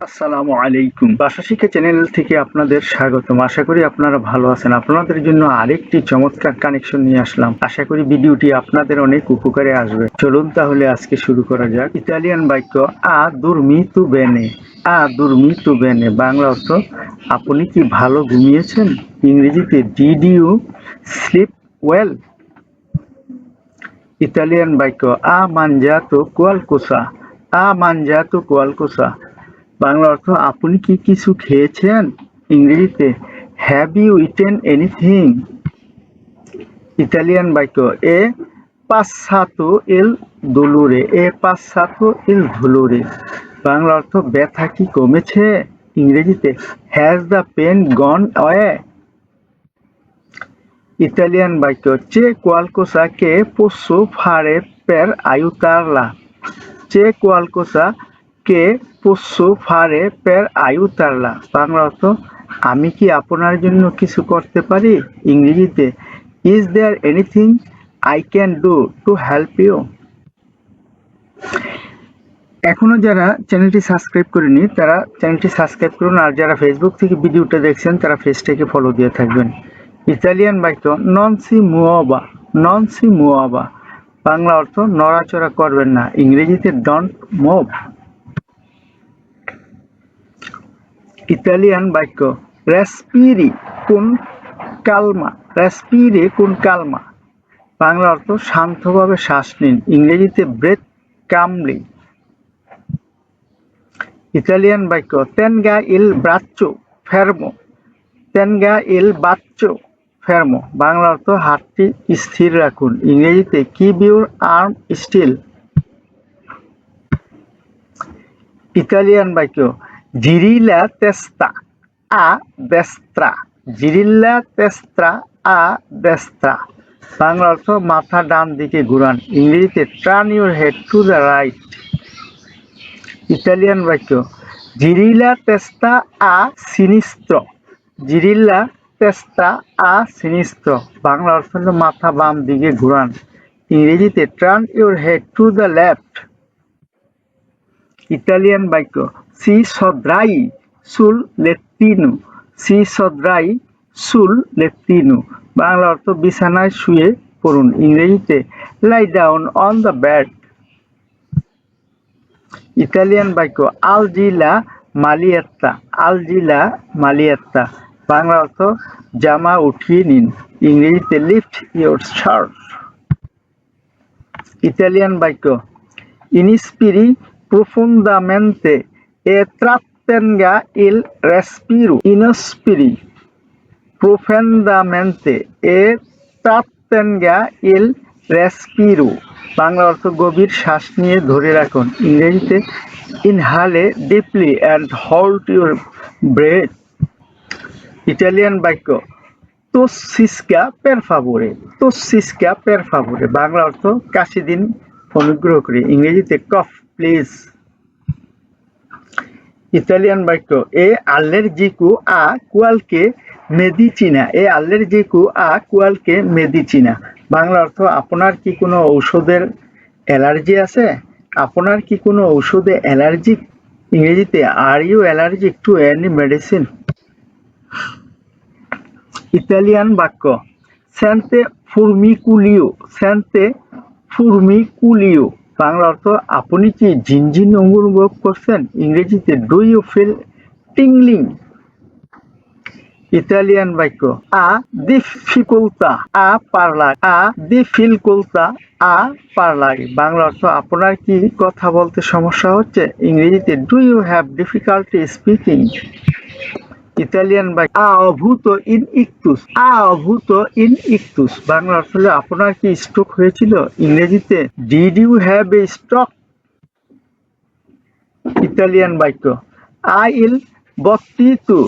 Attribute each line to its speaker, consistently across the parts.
Speaker 1: আসসালামু আলাইকুম। ভাষা শিক্ষা চ্যানেল থেকে আপনাদের স্বাগতম। আশা করি আপনারা ভালো আছেন। আপনাদের জন্য আরেকটি চমৎকার কানেকশন নিয়ে আসলাম। আশা করি ভিডিওটি আপনাদের অনেক উপকারে আসবে। চলুন তাহলে আজকে শুরু করা যাক। ইতালিয়ান বাক্য, আ দুর্মি তু বেনে। আ দুর্মি তু বেনে। বাংলা অর্থ, আপনি কি ভালো ঘুমিয়েছেন? ইংরেজিতে did you sleep well Italian বাক্য, আ মানজাতো কোয়ালকোসা আ মানজাতো কোয়ালকোসা বাংলা অর্থ, আপনি কি কিছু খেয়েছেন? ইংরেজিতে have you eaten anything Italian বাক্য, এ পাসাতো এল দুলুরে, এ পাসাতো এল ধুলুরে। বাংলা অর্থ, ব্যথা কি কমেছে? ইংরেজিতে has the pain gone away Italian বাক্য, চে কোয়ালকোসা কে পোসো ফারে পের আয়ুতারলা চে কোয়ালকোসা কে পোসো ফারে পের আয়ু তারলা। বাংলা অর্থ, আমি কি আপনার জন্য কিছু করতে পারি? ইংরেজিতে is there anything I can do to help you এখনও যারা চ্যানেলটি সাবস্ক্রাইব করেনি, তারা চ্যানেলটি সাবস্ক্রাইব করুন। আর যারা ফেসবুক থেকে ভিডিওটা দেখছেন, তারা পেজটাকে ফলো দিয়ে থাকবেন। ইতালিয়ান বাক্য নন সি মুয়াবা নন সি মুয়াবা বাংলা অর্থ, নড়াচড়া করবেন না। ইংরেজিতে ডন্ট মুভ ইতালিয়ান বাক্য। রেসপিরি কোন কালমা রেসপিরে কোন কালমা বাংলা অর্থ শান্তভাবে শ্বাস নিন, ইংরেজিতে ব্রেথ কামলি ইতালিয়ান বাক্য তেনগা ইল ব্রাচ্চো ফেরমো তেনগা ইল বাচ্চো ফেরমো বাংলা অর্থ হাতটি স্থির রাখুন, ইংরেজিতে keep your arm still Italian বাক্য জিরিলা তেস্তা আ দেস্ত্রা জিরিল্লা তেস্ত্রা আ দেস্ত্রা বাংলা অর্থ মাথা ডান দিকে ঘুরান। ইংরেজিতে turn your head to the right Italian বাক্য জিরিলা তেস্তা আ সিনিস্ত্র জিরিল্লা তেস্তা আ সিনিস্ত্র বাংলা অর্থ হলো মাথা বাম দিকে ঘুরান। ইংরেজিতে turn your head to the left Italian বাক্য সি সদ্রাই সুল লেত্তিনু সি সদ্রাই সুল লেত্তিনু বাংলা অর্থ বিছানায় শুয়ে পড়ুন। ইংরেজিতে lie down on the bed Italian বাক্য, আলজিলা মালিয়াত্তা আলজিলা মালিয়াত্তা। বাংলা অর্থ, জামা উঠিয়ে নিন। ইংরেজিতে লিফট ইয়োর শার্ট ইতালিয়ান বাক্য, ইনিস্পিরি প্রফুন্দামেন্তে এ trattenga il respiro inspiri profundamente e trattenga il respiro Bangla অর্থ গভীর শ্বাস নিয়ে ধরে রাখুন। ইংরেজিতে, inhale deeply and hold your breath Italian বাক্য তোসিসকা পের ফাভোরে তোসিসকা পের ফাভোরে বাংলা অর্থ, কাশি দিন, অনুগ্রহ করে। ইংরেজিতে, কফ, প্লিজ। ইতালিয়ান বাক্য, এ আল্লেরজিকু আ কুয়ালকে মেদিচিনা এ আল্লেরজিকু আ কুয়ালকে মেদিচিনা বাংলা অর্থ, আপনার কি কোনো ঔষধের অ্যালার্জি আছে? আপনার কি কোনো ঔষধে অ্যালার্জিক ইংরেজিতে are you allergic to any medicine Italian বাক্য স্যান্তে ফুরমিকুলিও স্যান্তে ফুরমিকুলিও বাংলা অর্থ, আপনি কি ঝিনঝিন অনুভব করছেন? ইংরেজিতে do you feel tingling Italian বাক্য, আ ডিফিকুলতা আ পারলা আ ডিফিলকুলতা আ পারলাই বাংলা অর্থ, আপনার কি কথা বলতে সমস্যা হচ্ছে? ইংরেজিতে do you have difficulty speaking Italian বাক্য আ অভূত ইন ইকতুস, আ অভূত ইন ইকতুস। বাংলা অর্থ হলো, আপনার কি স্ট্রোক হয়েছিল? ইংরেজিতে did you have a stroke Italian বাক্য। আই ইল বত্তি টু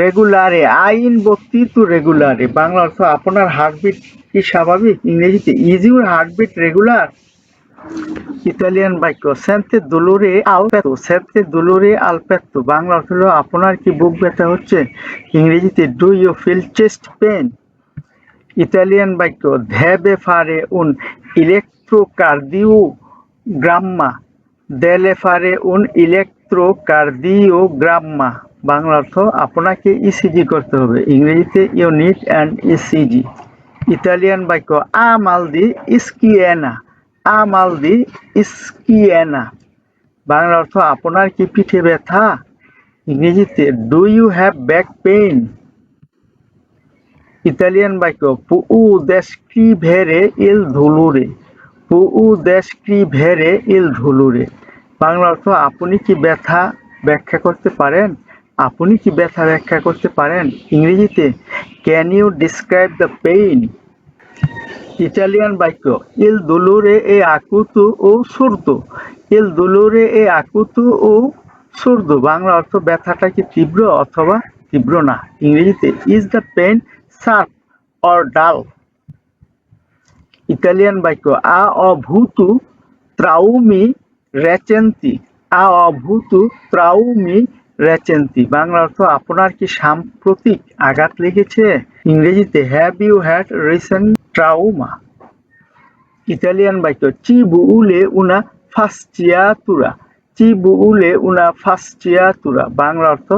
Speaker 1: রেগুলারে, আই ইন বত্তি টু রেগুলারে। বাংলা অর্থ, আপনার হার্টবিট কি স্বাভাবিক? ইংরেজিতে is your heartbeat regular Italian বাক্য সেন্তে দোলোরে আলপেতো সেন্তে দোলোরে আলপেতো বাংলা অর্থ হলো, আপনার কি বুক ব্যথা হচ্ছে? ইংরেজিতে do you feel chest pain Italian বাক্য ধেবে ফারে উন ইলেকট্রোকার্ডিও গ্রাম্মা দেলে ফারে উন ইলেকট্রো ইলেকট্রোকার্ডিওগ্রাম্মা বাংলা অর্থ, আপনাকে ইসিজি করতে হবে ইংরেজিতে ইউনিট অ্যান্ড ইসিজি ইতালিয়ান বাক্য আ মালদি ইস্কিয়েনা আ মালদি ইস্কিয়েনা। বাংলা অর্থ আপনার কি পিঠে ব্যথা? ইংরেজিতে do you have back pain Italian বাক্য পু দেস্ক্রিভেরে ইল ধুলুরে। পু দেস্ক্রিভেরে ইল ধুলুরে। বাংলা অর্থ, আপনি কি ব্যথা ব্যাখ্যা করতে পারেন? আপনি কি ব্যথা ব্যাখ্যা করতে পারেন? ইংরেজিতে can you describe the pain Italian বাক্য ইল দুলুরে এ আকুতু ও সুরদু। ইল দুলুরে এ আকুতু ও সুরদু। বাংলা অর্থ ব্যথাটা কি তীব্র অথবা তীব্র না? ইংরেজিতে, is the pain sharp or dull? Italian বাক্য, আ অভূতু ত্রাউমি রেচেন্তি। আ অভূতু ত্রাউমি রেচেন্তি। বাংলা অর্থ, আপনার কি সাম্প্রতিক আঘাত লেগেছে? ইংরেজিতে, have you had recent trauma Italian বাক্য চি বুউলে উনা ফাস্টিয়াতুরা চি বুউলে উনা ফাস্টিয়াতুরা বাংলা অর্থ,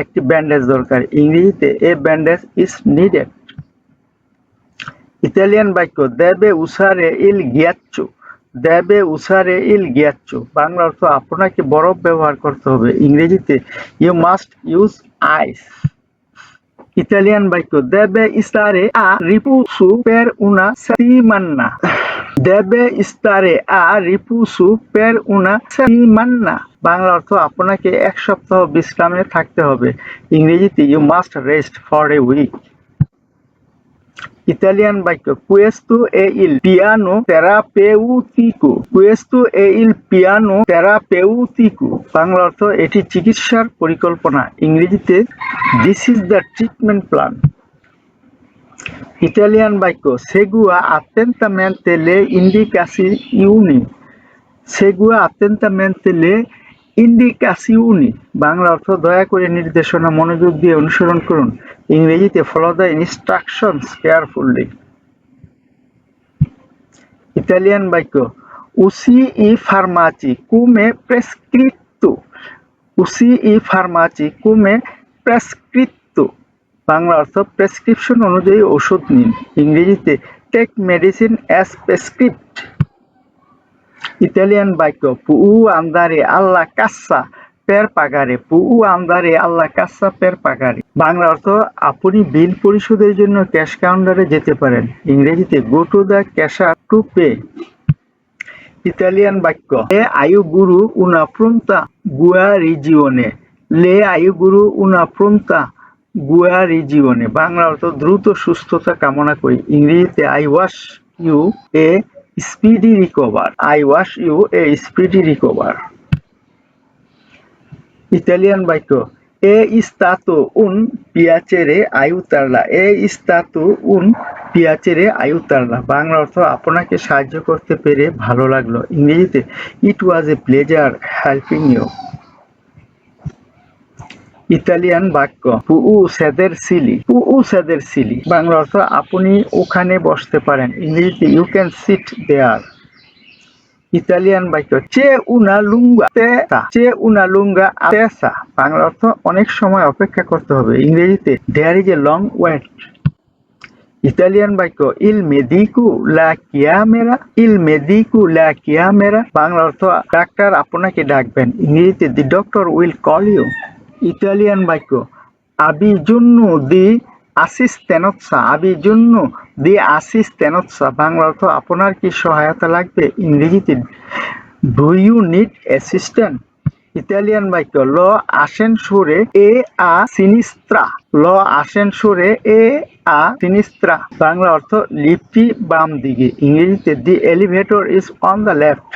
Speaker 1: একটি ব্যান্ডেজ দরকার। ইংরেজিতে a bandage is needed Italian বাক্য দেবে উসারে ইল গিয়াচ্চু দেবে উসারে ইল গিয়াচ্চু বাংলা অর্থ, আপনাকে বরফ ব্যবহার করতে হবে। ইংরেজিতে you must use ice Italian বাক্য দেবে ইস্তারে আ রিপুসু পের উনা মান্না দেবে ইস্তারে আ রিপু রিপুসু পের উনা মান্না বাংলা অর্থ আপনাকে এক সপ্তাহ বিশ্রামে থাকতে হবে। ইংরেজিতে you must rest for a week Italian বাক্য কুয়েস্তু এ ইল পিয়ানো তেরাপেউতিকো কুয়েস্তু এ ইল পিয়ানো তেরাপেউতিকো বাংলা অর্থ এটি চিকিৎসার পরিকল্পনা। ইংরেজিতে this is the treatment plan Italian বাক্য সেগুয়া attentamente le indicazioni. সেগুয়া attentamente le indicazioni Bangla অর্থ দয়া করে নির্দেশনা, মনোযোগ দিয়ে অনুসরণ করুন। ইংরেজিতে follow the instructions carefully Italian বাক্য, উসি ই ফার্মাচি কুমে প্রেসক্রিপ্ত। উসি ই ফার্মাচি কুমে প্রেসক্রিপ্ত। বাংলা অর্থ প্রেসক্রিপশন অনুযায়ী ওষুধ নিন। ইংরেজিতে, take medicine as prescribed. Italian বাক্য পু আন্দারে আল্লাহ কাসা পের পাগারে পু আন্দারে আল্লাহ কাসা পের পাগারে বাংলা অর্থ, আপনি বিল পরিশোধের জন্য ক্যাশ কাউন্টারে যেতে পারেন। ইংরেজিতে go to the cashier to pay Italian বাক্য এ আয়ু গুরু উনা প্রন্তা গুয়া রিজিওনে লে আয়ু গুরু উনা প্রন্তা গুয়া রিজিওনে বাংলা অর্থ, দ্রুত সুস্থতা কামনা করি। ইংরেজিতে I wish you a speedy recover I wish you a speedy recover. Italian বাক্য, এ ইস্তাতো উন পিয়াচেরে আয়ুতারলা, এ ইস্তাতো উন পিয়াচেরে আয়ু আয়ুতারলা। বাংলা অর্থ, আপনাকে সাহায্য করতে পেরে ভালো লাগল। ইংরেজিতে it was a pleasure helping you Italian বাক্য, পুউ সেদের সিলি। পুউ সেদের সিলি। বাংলা অর্থ, আপনি ওখানে বসতে পারেন। ইংরেজিতে you can sit there Italian বাক্য, চে উনা লুঙ্গা চে উনা লুঙ্গা তেসা বাংলা অর্থ, অনেক সময় অপেক্ষা করতে হবে। ইংরেজিতে there is a long wait Italian বাক্য ইল মেদিকু লা কিয়ামেরা ইল মেদিকু লা কিয়ামেরা বাংলা অর্থ, ডাক্তার আপনাকে ডাকবেন। ইংরেজিতে the doctor will call you Italian বাক্য। আবি জন্য দি আসিস তেনৎসা আবি জন্য দি আসিস তেনৎসা বাংলা অর্থ আপনার কি সহায়তা লাগবে? ইংরেজিতে do you need assistant Italian বাক্য, ল আসেন সুরে এ আ সিনিস্ত্রা ল আসেন সুরে এ আ সিনিস্ত্রা বাংলা অর্থ লিফটি বাম দিকে ইংরেজিতে the elevator is on the left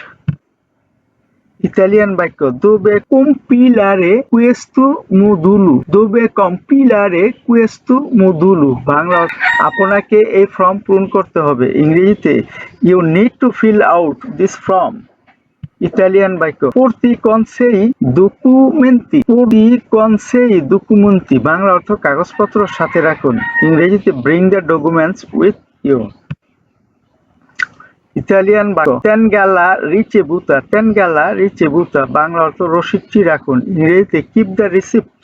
Speaker 1: Italian বাক্য দোবে কম্পিলারে কুয়েস্তু মুদুলু দোবে কম্পিলারে কুয়েস্তু মুদুলু বাংলা আপনাকে এই ফর্ম পূরণ করতে হবে। ইংরেজিতে you need to fill out this form Italian বাক্য পূর্তি কনসেই ডকুমেন্টি পূর্তি কনসেই ডকুমেন্টি বাংলা অর্থ, কাগজপত্র সাথে রাখুন। ইংরেজিতে bring the documents with you Italian বাক্য তেনগালা রিচেবুতা তেনগালা রিচেবুতা বাংলা অর্থ রসিদটি রাখুন, ইংরেজিতে কিপ দ্য রিসিপ্ট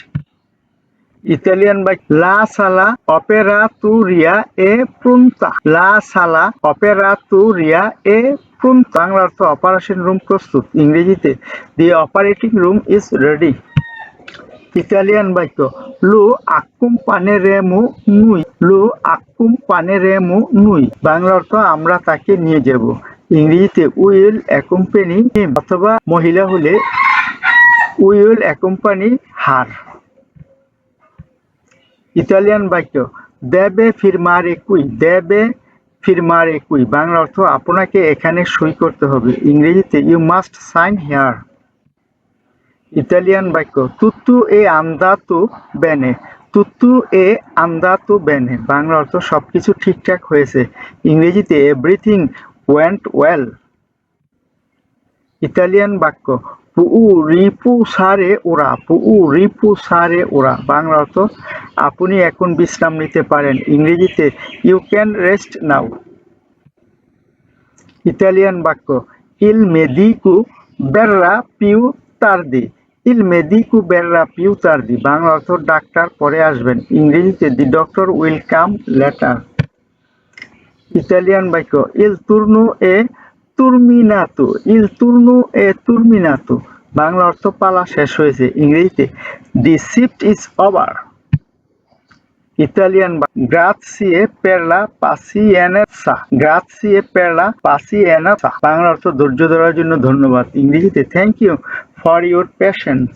Speaker 1: ইতালিয়ান বাক্য লা সালা অপেরাতুরিয়া এ প্রুন্তা লা সালা অপেরাতুরিয়া এ প্রুন্তা বাংলা অর্থ অপারেশন রুম প্রস্তুত। ইংরেজিতে the operating room is ready Italian বাক্য। লু আক্কুম পানেরেমু নুই, লু আক্কুম পানেরেমু নুই। বাংলা অর্থ, আমরা তাকে নিয়ে যাব। ইংরেজিতে, উইল অ্যাকম্পানি অথবা মহিলা হলে, উইল অ্যাকম্পানি হার। ইতালিয়ান বাক্য, দেবে ফিরমার একুই দেবে ফিরমার একুই বাংলা অর্থ, আপনাকে এখানে সই করতে হবে। ইংরেজিতে, you must sign here. Italian বাক্য তুত্তু এ আন্দাতু বেনে তুত্তু এ আন্দাতু বেনে বাংলা অর্থ সবকিছু ঠিকঠাক হয়েছে। ইংরেজিতে, এভরিথিং ওয়েন্ট ওয়েল ইতালিয়ান বাক্য, পুউ রিপু সারে ওরা পুউ রিপু সারে ওরা বাংলা অর্থ আপনি এখন বিশ্রাম নিতে পারেন ইংরেজিতে, you can rest now Italian বাক্য, ইল মেদিকু বেররা পিউ তার্দি ইল মেদিকু বেররা পিউ তার্দি বাংলা অর্থ ডাক্তার, পরে আসবেন। ইংরেজিতে, the doctor will come later. Italian বাক্য, ইল তুর্নু এ তুর্মিনাতু। ইল তুর্নু এ তুর্মিনাতু। বাংলা অর্থ, পালা শেষ হয়েছে। ইংরেজিতে, the shift is over. Italian গ্রাৎসিয়ে পেরলা পাসিয়েনেসা। গ্রাৎসিয়ে পেরলা পাসিয়েনেসা। বাংলা অর্থ, ধৈর্য ধরার জন্য ধন্যবাদ। ইংরেজিতে, thank you. For your patience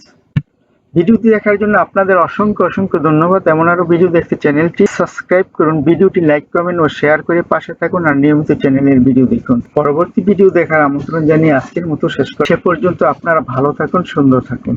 Speaker 1: ভিডিওটি দেখার জন্য আপনাদের অসংখ্য অসংখ্য ধন্যবাদ। এমন আরও ভিডিও দেখতে চ্যানেলটি সাবস্ক্রাইব করুন, ভিডিওটি লাইক কমেন্ট ও শেয়ার করে পাশে থাকুন আর নিয়মিত চ্যানেলের ভিডিও দেখুন। পরবর্তী ভিডিও দেখার আমন্ত্রণ জানিয়ে আজকের মতো শেষ করি সে পর্যন্ত আপনারা ভালো থাকুন, সুন্দর থাকুন।